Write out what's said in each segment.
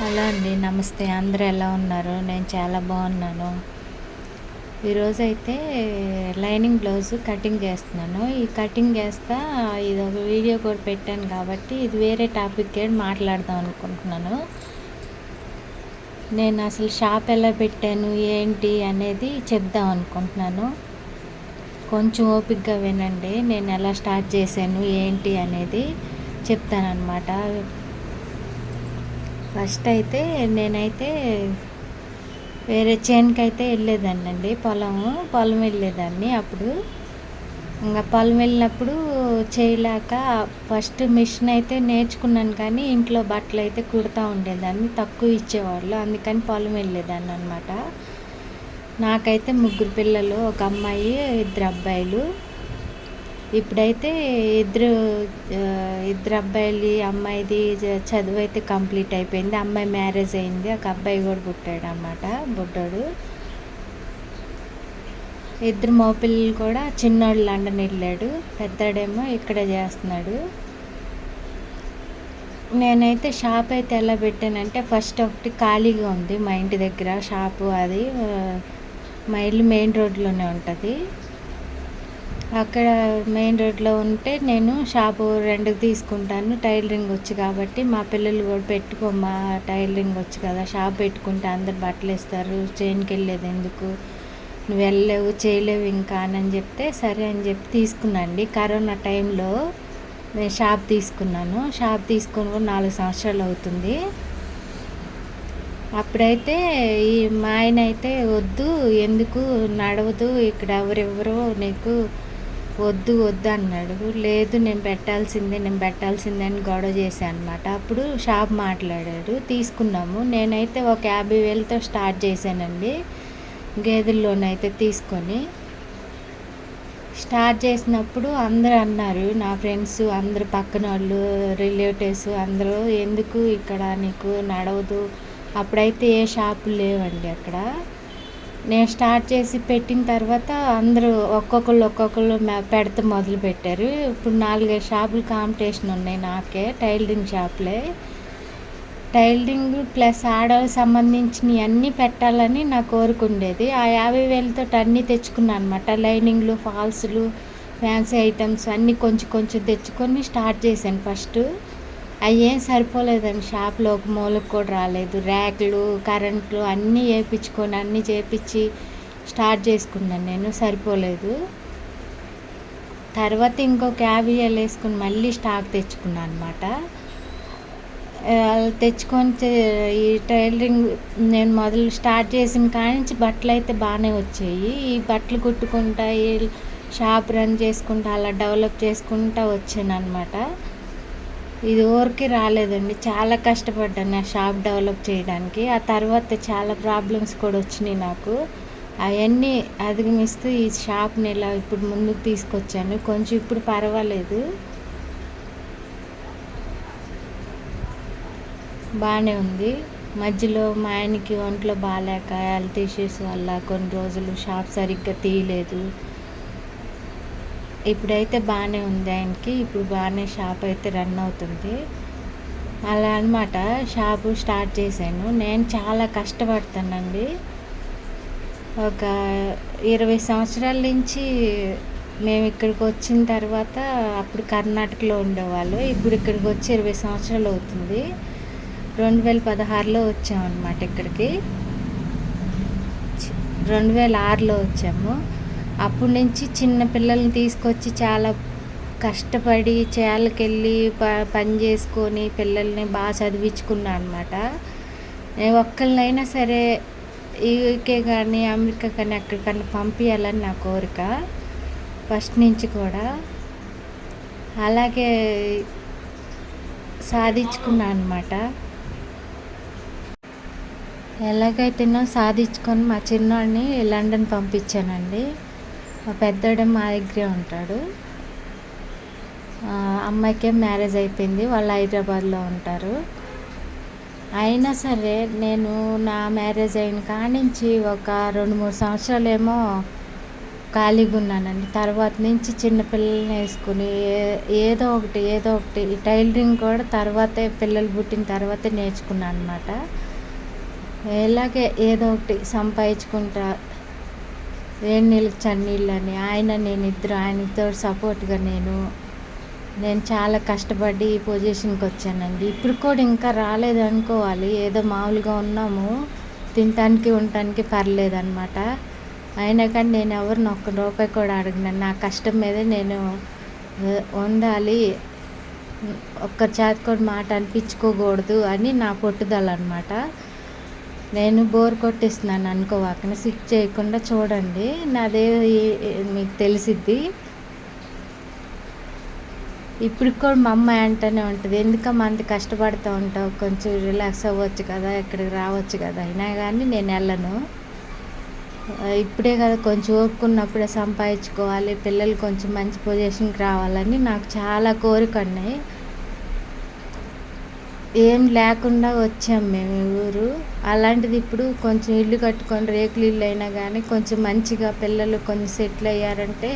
Hello అండి నమస్తే. అందరూ ఎలా ఉన్నారు? నేను చాలా బాగున్నాను. ఈరోజు అయితే లైనింగ్ బ్లౌజ్ కటింగ్ చేస్తున్నాను. ఈ కటింగ్ చేస్తా ఇది ఒక వీడియో కూడా పెట్టాను కాబట్టి ఇది వేరే టాపిక్ మాట్లాడదాం అనుకుంటున్నాను. నేను అసలు షాప్ ఎలా పెట్టాను ఏంటి అనేది చెప్దాం అనుకుంటున్నాను. కొంచెం ఓపిక్గా వినండి. నేను ఎలా స్టార్ట్ చేశాను ఏంటి అనేది చెప్తానమాట ఫస్ట్ అయితే నేనైతే వేరే చేనుకి అయితే వెళ్ళేదాన్ని అండి పొలము పొలం వెళ్ళేదాన్ని అప్పుడు. ఇంకా పొలం వెళ్ళినప్పుడు చేయలేక ఫస్ట్ మిషన్ అయితే నేర్చుకున్నాను కానీ ఇంట్లో బట్టలు అయితే కుడతా ఉండేదాన్ని తక్కువ ఇచ్చేవాళ్ళు. అందుకని పొలం వెళ్ళేదాన్ని అనమాట నాకైతే ముగ్గురు పిల్లలు ఒక అమ్మాయి ఇద్దరు అబ్బాయిలు. ఇప్పుడైతే ఇద్దరు ఇద్దరు అబ్బాయిలు అమ్మాయిది చదువు అయితే కంప్లీట్ అయిపోయింది. అమ్మాయి మ్యారేజ్ అయింది. ఒక అబ్బాయి కూడా పుట్టాడు అన్నమాట బుడ్డోడు. ఇద్దరు మోపిల్లలు కూడా చిన్నోడు లండన్ వెళ్ళాడు. పెద్దాడేమో ఇక్కడే చేస్తున్నాడు. నేనైతే షాప్ అయితే ఎలా పెట్టానంటే ఫస్ట్ ఒకటి ఖాళీగా ఉంది మా ఇంటి దగ్గర. షాపు అది మా ఇల్లు మెయిన్ రోడ్లోనే ఉంటుంది. అక్కడ మెయిన్ రోడ్లో ఉంటే నేను షాపు రెండుకి తీసుకుంటాను. టైలరింగ్ వచ్చి కాబట్టి మా పిల్లలు కూడా పెట్టుకోమా టైలరింగ్ వచ్చి కదా. షాప్ పెట్టుకుంటే అందరు బట్టలు ఇస్తారు చైన్కి వెళ్ళేది ఎందుకు? నువ్వు వెళ్ళలేవు చేయలేవు ఇంకా అని చెప్తే సరే అని చెప్పి తీసుకున్నాండి. కరోనా టైంలో నేను షాప్ తీసుకున్నాను. షాప్ తీసుకొని కూడా నాలుగు సంవత్సరాలు అవుతుంది. అప్పుడైతే ఈ మా ఆయన అయితే వద్దు ఎందుకు నడవదు ఇక్కడ ఎవరెవరో నీకు వద్దు వద్దు అన్నాడు. లేదు నేను పెట్టాల్సిందే నేను పెట్టాల్సిందే అని గొడవ చేశాను అనమాట అప్పుడు షాప్ మాట్లాడాడు. తీసుకున్నాము. నేనైతే ఒక యాభై వేలతో స్టార్ట్ చేశానండి. గేదెల్లోనైతే తీసుకొని స్టార్ట్ చేసినప్పుడు అందరూ అన్నారు నా ఫ్రెండ్స్ అందరు పక్కన వాళ్ళు రిలేటివ్స్ అందరూ ఎందుకు ఇక్కడ నీకు నడవదు? అప్పుడైతే ఏ షాపులు లేవండి అక్కడ. నేను స్టార్ట్ చేసి పెట్టిన తర్వాత అందరూ ఒక్కొక్కళ్ళు ఒక్కొక్కళ్ళు పెడత మొదలు పెట్టారు. ఇప్పుడు నాలుగైదు షాపులు కాంపిటీషన్ ఉన్నాయి నాకే టైలరింగ్ షాపులే. టైలరింగ్ ప్లస్ ఆడవాళ్ళకి సంబంధించినవి అన్నీ పెట్టాలని నా కోరుకుండేది ఆ యాభై వేలతో అన్నీ తెచ్చుకున్నాను అనమాట లైనింగ్లు ఫాల్స్లు ఫ్యాన్సీ ఐటమ్స్ అన్నీ కొంచెం కొంచెం తెచ్చుకొని స్టార్ట్ చేశాను ఫస్ట్. అవి ఏం సరిపోలేదండి షాప్లో ఒక మూలకు కూడా రాలేదు. ర్యాక్లు కరెంట్లు అన్నీ వేయించుకొని అన్నీ చేపించి స్టార్ట్ చేసుకున్నాను నేను. సరిపోలేదు. తర్వాత ఇంకో క్యాబియల్ వేసుకుని మళ్ళీ స్టాక్ తెచ్చుకున్నాను అనమాట తెచ్చుకొని ఈ టైలరింగ్ నేను మొదలు స్టార్ట్ చేసిన కానించి బట్టలు అయితే బాగానే వచ్చాయి. ఈ బట్టలు కుట్టుకుంటా ఈ షాప్ రన్ చేసుకుంటా అలా డెవలప్ చేసుకుంటా వచ్చాను అనమాట ఇది ఊరికి రాలేదండి. చాలా కష్టపడ్డాను నా షాప్ డెవలప్ చేయడానికి. ఆ తర్వాత చాలా ప్రాబ్లమ్స్ కూడా వచ్చినాయి నాకు. అవన్నీ అధిగమిస్తూ ఈ షాప్ని ఇలా ఇప్పుడు ముందుకు తీసుకొచ్చాను. కొంచెం ఇప్పుడు పర్వాలేదు. బాగానే ఉంది. మధ్యలో మా ఆయనకి ఒంట్లో బాగాలేక హెల్త్ ఇష్యూస్ వల్ల కొన్ని రోజులు షాప్ సరిగ్గా తీయలేదు. ఇప్పుడైతే బాగానే ఉంది ఆయనకి. ఇప్పుడు బాగానే షాప్ అయితే రన్ అవుతుంది. అలా అనమాట షాపు స్టార్ట్ చేశాను. నేను చాలా కష్టపడతానండి ఒక ఇరవై సంవత్సరాల నుంచి మేము ఇక్కడికి వచ్చిన తర్వాత అప్పుడు కర్ణాటకలో ఉండేవాళ్ళు. ఇప్పుడు ఇక్కడికి వచ్చి ఇరవై సంవత్సరాలు అవుతుంది. రెండు వేల పదహారులో వచ్చామన్నమాట ఇక్కడికి. రెండు వేల ఆరులో వచ్చాము. అప్పటి నుంచి చిన్న పిల్లల్ని తీసుకొచ్చి చాలా కష్టపడి చేలకెళ్ళి ప పని చేసుకొని పిల్లల్ని బాగా చదివించుకున్నా అనమాట నేను ఒక్కరినైనా సరే యూకే కానీ అమెరికా కానీ ఎక్కడికన్నా పంపించాలని నా కోరిక ఫస్ట్ నుంచి కూడా. అలాగే సాధించుకున్నా అనమాట ఎలాగైతేనో సాధించుకొని మా చిన్నోడిని లండన్ పంపించానండి. మా పెద్దోడే మా దగ్గరే ఉంటాడు. అమ్మాయికే మ్యారేజ్ అయిపోయింది. వాళ్ళు హైదరాబాద్లో ఉంటారు. అయినా సరే నేను నా మ్యారేజ్ అయిన కానించి ఒక రెండు మూడు సంవత్సరాలు ఏమో ఖాళీగా ఉన్నానండి. తర్వాత నుంచి చిన్నపిల్లల్ని వేసుకుని ఏదో ఒకటి ఏదో ఒకటి టైలరింగ్ కూడా తర్వాతే పిల్లలు పుట్టిన తర్వాతే నేర్చుకున్నాను అనమాట ఇలాగే ఏదో ఒకటి సంపాదించుకుంటా వేడి నీళ్ళకి చన్నీళ్ళు అని ఆయన నేను ఇద్దరు ఆయనతో సపోర్ట్గా నేను. నేను చాలా కష్టపడి ఈ పొజిషన్కి వచ్చానండి. ఇప్పుడు కూడా ఇంకా రాలేదు అనుకోవాలి. ఏదో మామూలుగా ఉన్నాము. తినటానికి ఉండటానికి పర్లేదనమాట అయినా కానీ నేను ఎవరిని ఒక్క రూపాయి కూడా అడిగినాను నా కష్టం మీదే నేను ఉండాలి. ఒక్క చేతి కూడా మాట అనిపించుకోకూడదు అని నా పట్టుదల అనమాట నేను బోర్ కొట్టిస్తున్నాను అనుకోవాకనే స్విచ్ చేయకుండా చూడండి. నాదే మీకు తెలిసిద్ది. ఇప్పుడు కూడా మా అమ్మాయి అంటూనే ఉంటుంది ఎందుకమ్మా అంత కష్టపడుతూ ఉంటావు? కొంచెం రిలాక్స్ అవ్వచ్చు కదా ఇక్కడికి రావచ్చు కదా? అయినా కానీ నేను వెళ్ళను. ఇప్పుడే కదా కొంచెం ఓపుకున్నప్పుడే సంపాదించుకోవాలి పిల్లలు కొంచెం మంచి పొజిషన్కి రావాలని నాకు చాలా కోరిక ఉన్నాయి. ఏం లేకుండా వచ్చాం మేము ఊరు. అలాంటిది ఇప్పుడు కొంచెం ఇల్లు కట్టుకొని రేకులు ఇల్లు అయినా కానీ కొంచెం మంచిగా పిల్లలు కొంచెం సెటిల్ అయ్యారంటే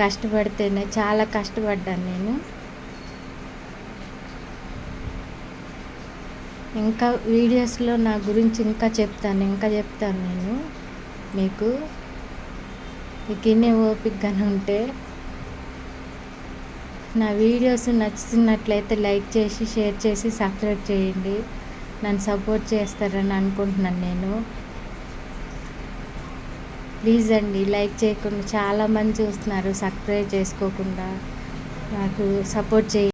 కష్టపడితేనే చాలా కష్టపడ్డాను నేను. ఇంకా వీడియోస్లో నా గురించి ఇంకా చెప్తాను ఇంకా చెప్తాను నేను మీకు. మీకు ఇన్నే ఓపికగానే ఉంటే నా వీడియోస్ నచ్చుతున్నట్లయితే లైక్ చేసి షేర్ చేసి సబ్స్క్రైబ్ చేయండి. నన్ను సపోర్ట్ చేస్తారని అనుకుంటున్నాను నేను. ప్లీజ్ అండి లైక్ చేయకుండా చాలామంది చూస్తున్నారు సబ్స్క్రైబ్ చేసుకోకుండా. నాకు సపోర్ట్ చేయ